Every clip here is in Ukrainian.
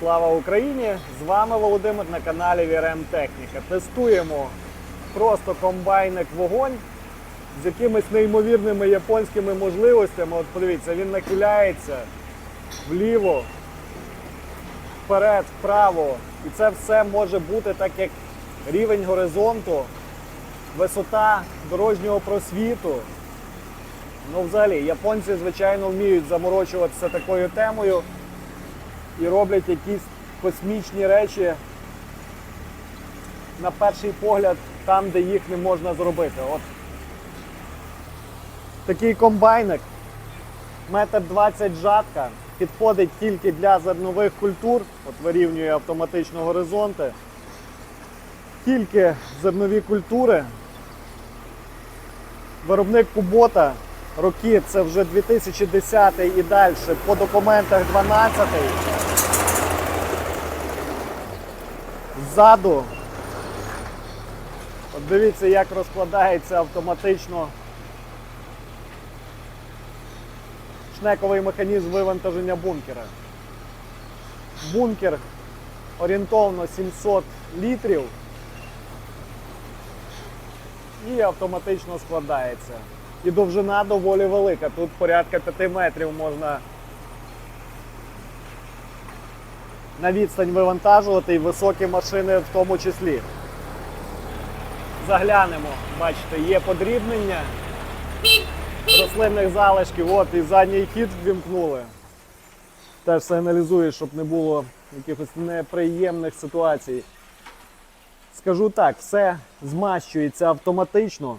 Слава Україні! З вами Володимир на каналі VRM Техніка. Тестуємо просто комбайник вогонь з якимись неймовірними японськими можливостями. От подивіться, він нахиляється вліво, вперед, вправо. І це все може бути так, як рівень горизонту, висота дорожнього просвіту. Ну, взагалі, японці, звичайно, вміють заморочуватися такою темою і роблять якісь космічні речі на перший погляд там, де їх не можна зробити. От такий комбайник, метр двадцять жатка, підходить тільки для зернових культур, от вирівнює автоматично горизонти. Тільки зернові культури. Виробник Кубота, роки це вже 2010 і далі, по документах 12. Ззаду. От дивіться, як розкладається автоматично шнековий механізм вивантаження бункера. Бункер орієнтовно 700 літрів і автоматично складається. І довжина доволі велика. Тут порядка 5 метрів можна на відстань вивантажувати і високі машини в тому числі. Заглянемо, бачите, є подрібнення рослинних залишків, от і задній хід ввімкнули. Теж сигналізує, щоб не було якихось неприємних ситуацій. Скажу так, все змащується автоматично.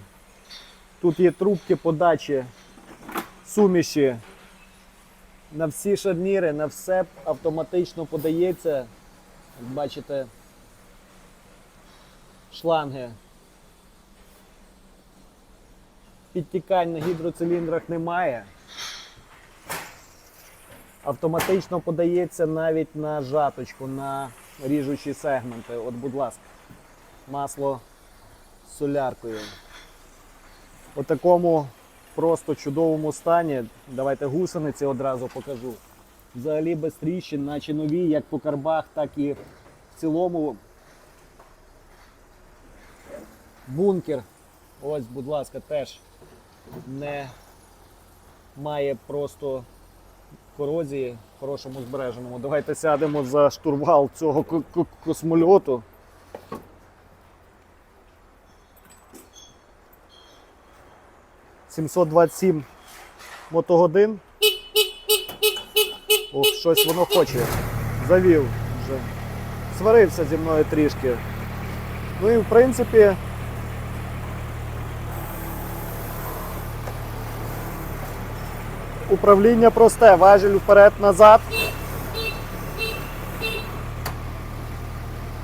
Тут є трубки подачі суміші на всі шарніри, на все автоматично подається. Як бачите, шланги. Підтікань на гідроциліндрах немає. Автоматично подається навіть на жаточку, на ріжучі сегменти. От, будь ласка, масло з соляркою. У такому просто чудовому стані. Давайте гусениці одразу покажу. Взагалі без тріщин, наче нові, як по карбах, так і в цілому. Бункер. Ось, будь ласка, теж не має просто корозії в хорошому збереженому. Давайте сядемо за штурвал цього ко- ко- космольоту. «727 мотогодин. Ох, щось воно хоче. Завів вже. Сварився зі мною трішки. Ну і в принципі. Управління просте, важіль вперед-назад.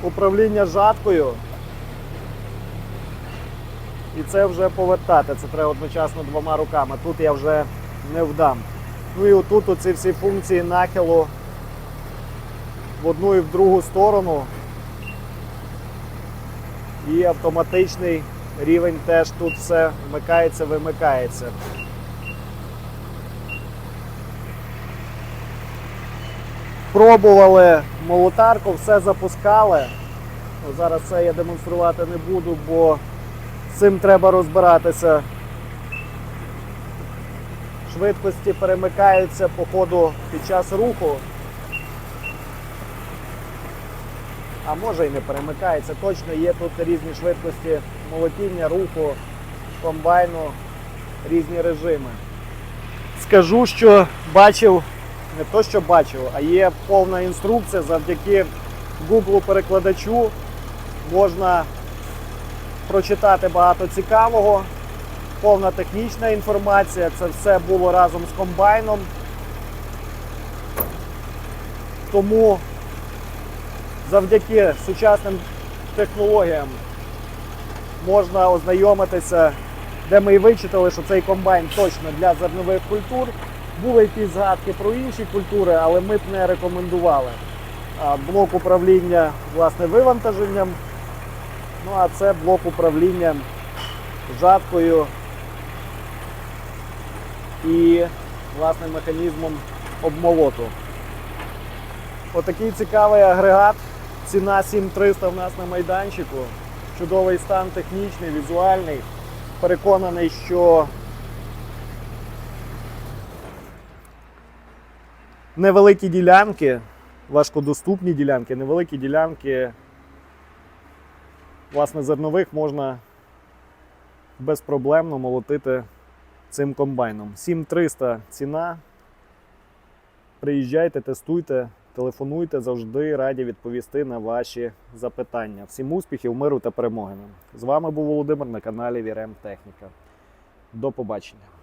Управління жаткою. І це вже повертати. Це треба одночасно двома руками. Тут я вже не вдам. Ну і отут оці всі функції нахилу в одну і в другу сторону. І автоматичний рівень теж тут все вмикається, вимикається. Пробували молотарку, все запускали. Зараз це я демонструвати не буду, бо цим треба розбиратися. Швидкості перемикаються по ходу під час руху. А може і не перемикається. Точно є тут різні швидкості молотіння, руху, комбайну, різні режими. Скажу, що бачив, не то що бачив, а є повна інструкція завдяки Google перекладачу можна прочитати багато цікавого, повна технічна інформація. Це все було разом з комбайном. Тому завдяки сучасним технологіям можна ознайомитися, де ми і вичитали, що цей комбайн точно для зернових культур. Були якісь згадки про інші культури, але ми б не рекомендували. Блок управління власне вивантаженням. Ну а це блок управління жаткою і власне механізмом обмолоту. Отакий цікавий агрегат. Ціна 7300 в нас на майданчику. Чудовий стан технічний, візуальний. Переконаний, що невеликі ділянки, важкодоступні ділянки, невеликі ділянки власне зернових можна безпроблемно молотити цим комбайном. 7300 ціна. Приїжджайте, тестуйте, телефонуйте, завжди раді відповісти на ваші запитання. Всім успіхів, миру та перемоги нам. З вами був Володимир на каналі Вірем Техніка. До побачення.